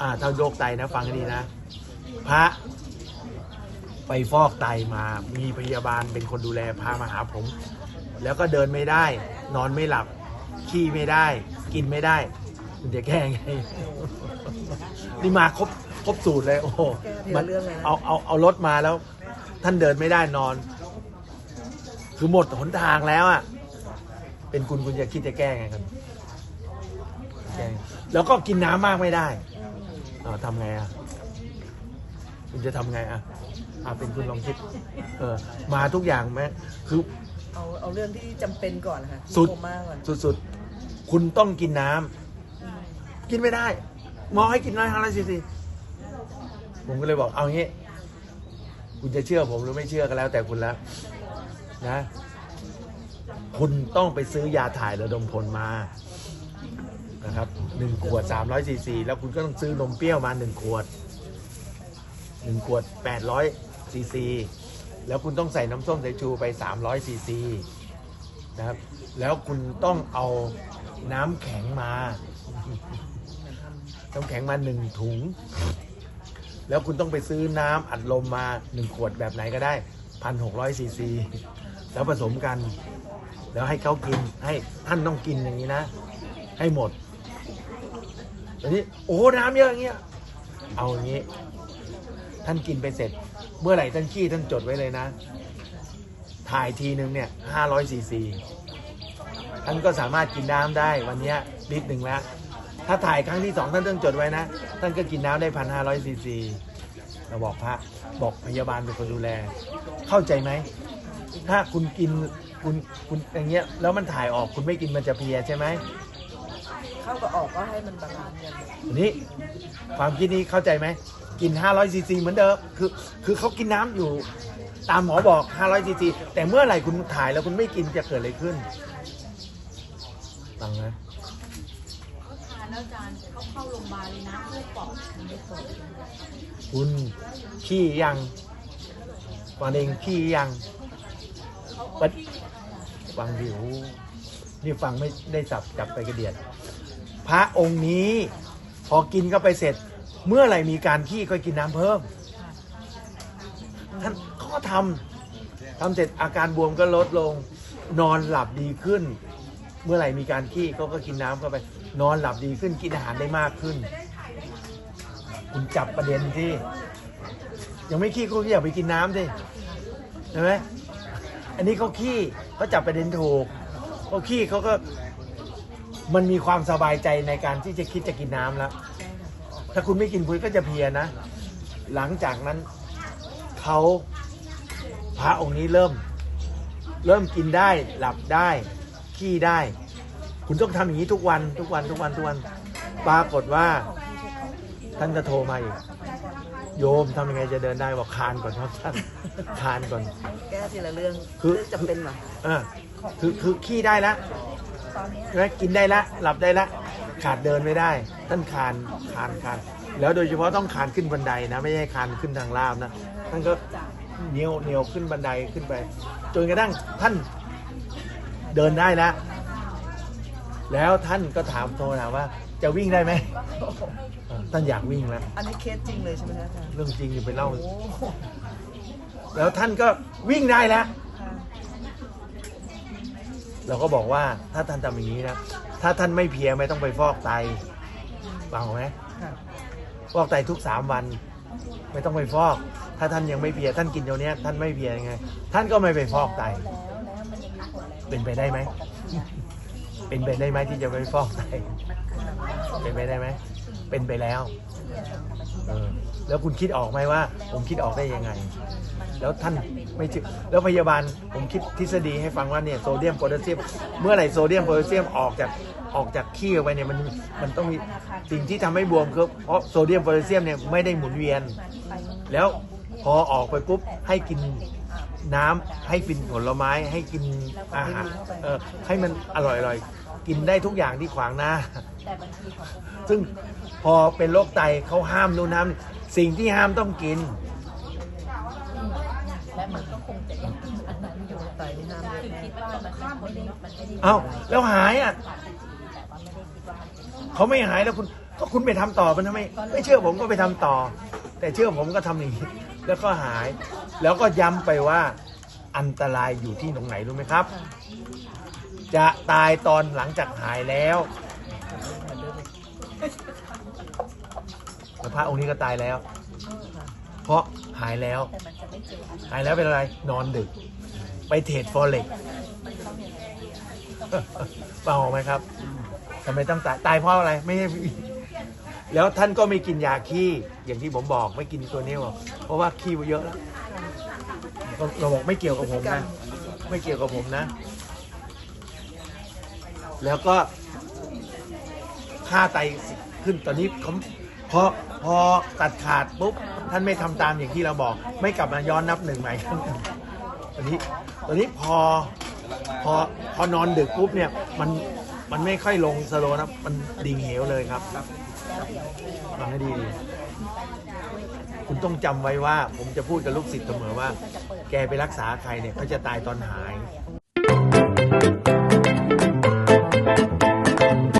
อ่าถ้าโรคไตนะฟังให้ดีนะ พระ ไปฟอกไตมา มีพยาบาลเป็นคนดูแลพามาหาผม แล้วก็เดินไม่ได้ นอนไม่หลับ ขี้ไม่ได้ กินไม่ได้มันจะแก้ไง นี่มาครบครบสูตรเลย โอ้โหแก้ทีละเรื่องเลยนะเอาเอาเอารถมาแล้ว ท่านเดินไม่ได้นอน คือหมดหนทางแล้วอะ เป็นคุณคุณจะคิดจะแก้ไงครับแก้ไงแล้วก็กินน้ำมากไม่ได้ อ่าทำไงอะ คุณจะทำไงอะ อ่าเป็นคุณลองคิด เออ มาทุกอย่างไหมคือ เอาเอาเรื่องที่จำเป็นก่อนนะคะที่สุด โคม่าก่อนสุดๆ คุณต้องกินน้ำ กินไม่ได้ หมอให้กินน้อยห้าร้อยซีซีผมก็เลยบอกเอางี้ คุณจะเชื่อผมหรือไม่เชื่อก็แล้ว แต่คุณแล้ว นะ คุณต้องไปซื้อยาถ่ายระดมพลมา นะครับหนึ่งขวดสามร้อยซีซีแล้วคุณก็ต้องซื้อนมเปรี้ยวมาหนึ่งขวดหนึ่งขวดแปดร้อยซีซีแล้วคุณต้องใส่น้ำส้มสายชูไปสามร้อยซีซีนะครับแล้วคุณต้องเอาน้ำแข็งมาน้ำแข็งมาหนึ่งถุง แล้วคุณต้องไปซื้อน้ำอัดลมมาหนึ่งขวดแบบไหนก็ได้พันหกร้อยซีซีแล้วผสมกัน แล้วให้เขากินให้ท่านต้องกินอย่างนี้นะ ให้หมด นนี้โอ้น้ำเยอะอย่างเงี้ยเอาอย่างนี้ ท่านกินไปเสร็จ เมื่อไหร่ท่านขี้ท่านจดไว้เลยนะ ถ่ายทีนึงเนี่ยห้าร้อยซีซีท่านก็สามารถกินน้ำได้วันนี้ลิตรหนึ่งแล้ว ถ้าถ่ายครั้งที่สองท่านต้องจดไว้นะ ท่านก็กินน้ำได้พันห้าร้อยซีซีเราบอกพระบอกพยาบาลเป็นคนดูแล เข้าใจไหม ถ้าคุณกินคุณคุณอย่างเงี้ยแล้วมันถ่ายออกคุณไม่กินมันจะเพียใช่ไหม เข้ากับออกก็ให้มันบาลานซ์กันอันนี้ความคิดนี้เข้าใจไหมกิน 500ซีซีเหมือนเดิมคือคือเขากินน้ำอยู่ ตามหมอบอก 500ซีซีแต่เมื่อไหร่คุณถ่ายแล้วคุณไม่กินจะเกิดอะไรขึ้นฟังนะเขาทานแล้วอาจารย์เขาเข้าโรงพยาบาลเลยนะเพื่อปลอบมันไม่เปิดคุณขี้ยังวันเองขี้ยังเขาวัดฟังดิวนี่ฟังไม่ได้สับจับไปกระเดียด พระองค์นี้ พอกินเข้าไปเสร็จ เมื่อไหร่มีการขี้ก็กินน้ำเพิ่มท่านเขาก็ทำทำเสร็จอาการบวมก็ลดลง นอนหลับดีขึ้น เมื่อไหร่มีการขี้เขาก็กินน้ำเข้าไป นอนหลับดีขึ้นกินอาหารได้มากขึ้น คุณจับประเด็นที่ ยังไม่ขี้ก็อย่าไปกินน้ำสิใช่ไหมอันนี้เขาขี้เขาจับประเด็นถูกเขาขี้เขาก็ มันมีความสบายใจในการที่จะคิดจะกินน้ำแล้ว ถ้าคุณไม่กินคุณก็จะเพลียนะ หลังจากนั้นเขาพระองค์นี้เริ่ม เริ่มกินได้หลับได้ขี้ได้ คุณต้องทำอย่างนี้ทุกวันทุกวันทุกวันทุกวัน ปรากฏว่า ท่านจะโทรมาอีกโยมทำยังไงจะเดินได้บอกคานก่อนครับท่านคานก่อน แก้ทีละเรื่องคือเรื่องจำเป็นเหรออ่าคือคือขี้ได้แล้ว ใช่ไหมกินได้แล้วหลับได้แล้วขาดเดินไม่ได้ ท่านคานคานคานแล้วโดยเฉพาะต้องคานขึ้นบันไดนะ ไม่ใช่คานขึ้นทางลาบนะท่านก็เหนียวเหนียวขึ้นบันไดขึ้นไปจนกระทั่งท่านเดินได้แล้วแล้วท่านก็ถามโทรถามว่า จะวิ่งได้ไหมเออท่านอยากวิ่งแล้วอันนี้เคสจริงเลยใช่ไหมคะอาจารย์เรื่องจริงอย่าไปเล่าโอ้โหแล้วท่านก็วิ่งได้แล้วค่ะ เราก็บอกว่าถ้าท่านทำอย่างนี้นะถ้าท่านไม่เพลียไม่ต้องไปฟอกไตฟังไหมค่ะฟอกไตทุกสามวัน ไม่ต้องไปฟอก ถ้าท่านยังไม่เพลียท่านกินเดี๋ยวนี้ท่านไม่เพลียยังไง ท่านก็ไม่ไปฟอกไต เป็นไปได้ไหมเป็นไปได้ไหมที่จะไปฟอกไตเป็นไปได้ไหมเป็นไปแล้ว เออแล้วคุณคิดออกไหมว่า ผมคิดออกได้ยังไง แล้วท่านไม่เชื่อแล้วพยาบาลผมคิดทฤษฎีให้ฟังว่าเนี่ยโซเดียมโพแทสเซียมเมื่อไหร่โซเดียมโพแทสเซียมออกจากออกจากขี้ออกไปเนี่ยมันมันต้องมีสิ่งที่ทำให้บวมคือเพราะโซเดียมโพแทสเซียมเนี่ยไม่ได้หมุนเวียน แล้วพอออกไปปุ๊บให้กินน้ำให้กินผลไม้ให้กินอาหารเออให้มันอร่อยๆ กินได้ทุกอย่างที่ขวางหน้าซึ่งพอเป็นโรคไตเขาห้ามนู่นห้ามนี่สิ่งที่ห้ามต้องกิน และมันก็คงจะยังกินอันนั้นอยู่ไตนี่ห้ามเลยคือคิดว่ามันไม่ได้มันไม่ได้เอ้าแล้วหายอะ แต่ว่าไม่ได้คิดว่ามันเป็นเขาไม่หายแล้วคุณก็คุณไปทำต่อมันทำไมไม่เชื่อผมก็ไปทำต่อ แต่เชื่อผมก็ทำอย่างนี้แล้วก็หาย แล้วก็ย้ำไปว่าอันตรายอยู่ที่ตรงไหนรู้ไหมครับ จะตายตอนหลังจากหายแล้วแต่พระองค์นี้ก็ตายแล้ว เพราะหายแล้ว หายแล้วเป็นอะไร นอนดึก ไปเทรดฟอเร็กเปล่าไหมครับทำไมต้องตาย ตายเพราะอะไร ไม่ใช่แล้วท่านก็ไม่กินยาขี้ อย่างที่ผมบอกไม่กินตัวนี้หรอกเพราะว่าขี้เยอะแล้วเราบอกไม่เกี่ยวกับผมนะ ไม่เกี่ยวกับผมนะ แล้วก็ค่าไตขึ้นตอนนี้เขาพอพอตัดขาดปุ๊บท่านไม่ทำตามอย่างที่เราบอก ไม่กลับมาย้อนนับหนึ่งใหม่ตอนนี้ตอนนี้พอพอพอนอนดึกปุ๊บเนี่ยมันมันไม่ค่อยลงสโลนะมันดิ่งเหวเลยครับฟังให้ดี คุณต้องจำไว้ว่า ผมจะพูดกับลูกศิษย์เสมอว่า แกไปรักษาใครเนี่ยเขาจะตายตอนหาย Thank you.